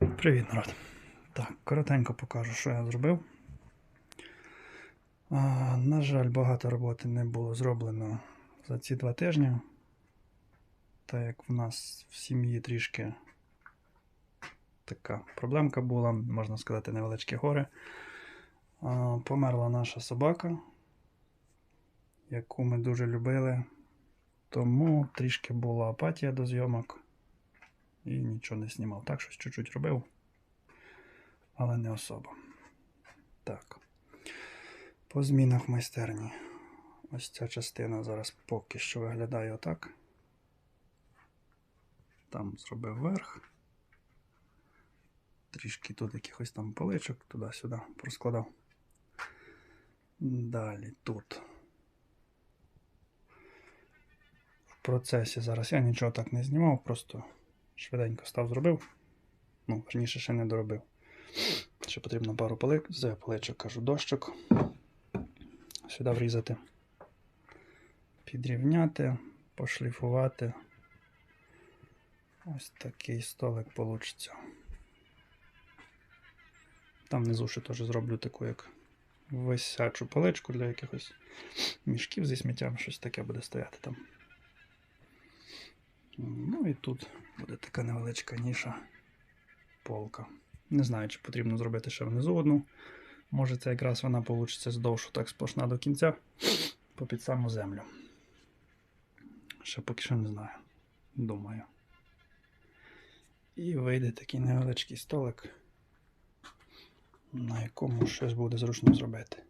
Привіт, народ. Так, коротенько покажу, що я зробив. А, на жаль, багато роботи не було зроблено за ці два тижні. Так як в нас в сім'ї трішки така проблемка була, можна сказати, невеличкі гори. А, померла наша собака, яку ми дуже любили. Тому трішки була апатія до зйомок і нічого не знімав. Так, щось чуть-чуть робив, але не особо. Так. По змінах в майстерні. Ось ця частина зараз поки що виглядає отак. Там зробив верх. Трішки тут якихось там поличок туди-сюди проскладав. Далі тут. В процесі зараз я нічого так не знімав, просто швиденько став зробив. Ну, верніше ще не доробив. Ще потрібно пару полик, з поличок, кажу, дощок. Сюди врізати, підрівняти, пошліфувати. Ось такий столик получиться. Там внизу ще теж зроблю таку, як висячу поличку для якихось мішків зі сміттям, щось таке буде стояти там. Ну і тут буде така невеличка ніша полка. Не знаю, чи потрібно зробити ще внизу одну. Може, це якраз вона вийде здовж так сплошна до кінця попід саму землю. Ще поки що не знаю. Думаю. І вийде такий невеличкий столик, на якому щось буде зручно зробити.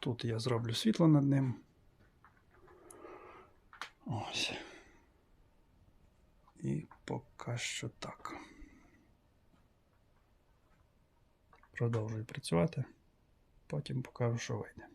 Тут я зроблю світло над ним. Ось. Поки що так. Продовжую працювати. Потім покажу, що вийде.